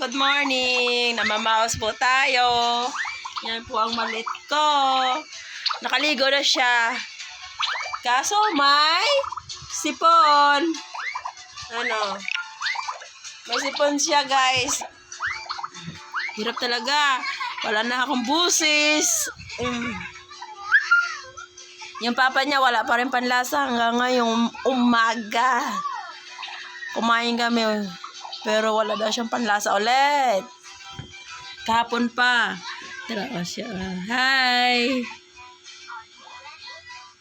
good morning. Namamaos po tayo. Yan po ang malit ko. Nakaligo na siya. Kaso may sipon. Ano? May sipon siya, guys. Hirap talaga. Wala na akong busis. Mm. Yung papa niya wala pa rin panlasa hanggang ngayong umaga. Kumain kami. Pero wala daw siyang panlasa ulit. Kahapon pa. Tara o siya. Hi!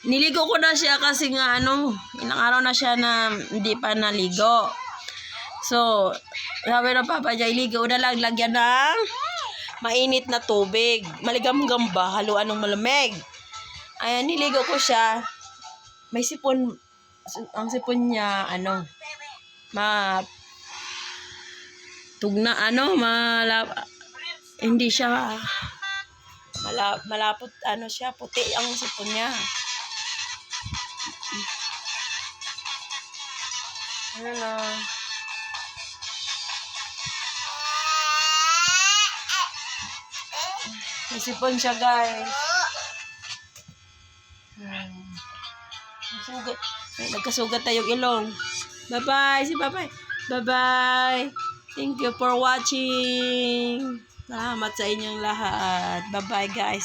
Niligo ko na siya kasi nga ano, ilang araw na siya na hindi pa naligo. So, sabi ng papa niya, iligo na lang, lagyan ng mainit na tubig. Maligam-gam ba? Haluan ng malamig. Ayan, niligo ko siya. May sipon. Ang sipon niya, ano, ma tugna ano mala hindi siya mala, malapot ano siya puti ang sipon niya ano na sipon siya guys hmm. Nagsugat. Ay, nagkasugat tayong ilong. Bye-bye. Si bye-bye. Bye-bye. Thank you for watching. Salamat sa inyong lahat. Bye-bye, guys.